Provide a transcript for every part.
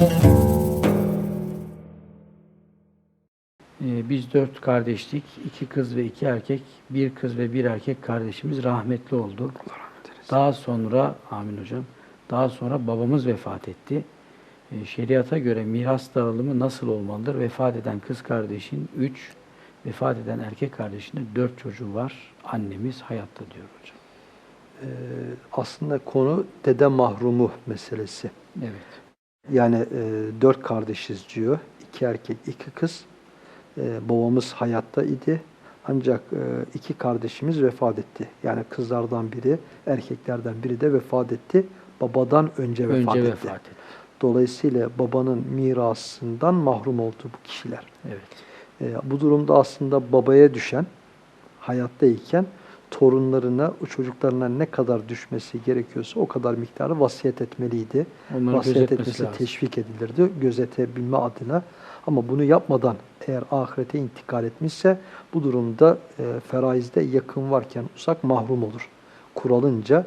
Ee, biz dört kardeştik. iki kız ve iki erkek. Bir kız ve bir erkek kardeşimiz rahmetli oldu. Daha sonra, amin hocam, daha sonra babamız vefat etti. Ee, şeriata göre miras dağılımı nasıl olmalıdır? Vefat eden kız kardeşin üç, vefat eden erkek kardeşinin dört çocuğu var. Annemiz hayatta diyor hocam. Ee, aslında konu dede mahrumu meselesi. Evet. Yani e, dört kardeşiz diyor. İki erkek, iki kız. E, babamız hayatta idi. Ancak e, iki kardeşimiz vefat etti. Yani kızlardan biri, erkeklerden biri de vefat etti. Babadan önce vefat Önce etti. vefat etti. Dolayısıyla babanın mirasından mahrum oldu bu kişiler. Evet. E, bu durumda aslında babaya düşen, hayattayken torunlarına, o çocuklarına ne kadar düşmesi gerekiyorsa o kadar miktarı vasiyet etmeliydi. Onları vasiyet etmesi lazım. teşvik edilirdi gözetebilme adına. Ama bunu yapmadan eğer ahirete intikal etmişse bu durumda e, feraizde yakın varken uzak mahrum olur. Kuralınca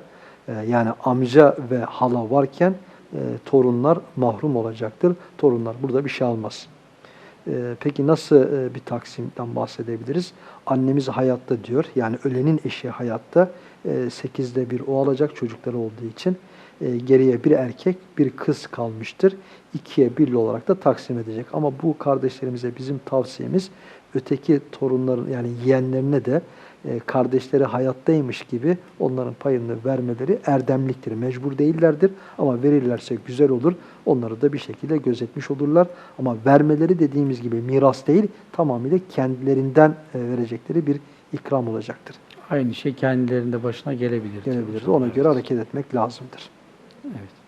e, yani amca ve hala varken e, torunlar mahrum olacaktır. Torunlar burada bir şey almaz. E, peki nasıl e, bir taksimden bahsedebiliriz? Annemiz hayatta diyor. Yani ölenin eşi hayatta. E, sekizde bir o alacak çocukları olduğu için. E, geriye bir erkek, bir kız kalmıştır. İkiye birli olarak da taksim edecek. Ama bu kardeşlerimize bizim tavsiyemiz öteki torunların yani yeğenlerine de e, kardeşleri hayattaymış gibi onların payını vermeleri erdemliktir. Mecbur değillerdir ama verirlerse güzel olur. Onları da bir şekilde gözetmiş olurlar. Ama vermeleri dediğimiz gibi miras değil tamamıyla kendilerinden e, verecekleri bir ikram olacaktır. Aynı şey kendilerinde başına gelebilir. Gelebilir. Ona göre hareket etmek lazımdır. Evet.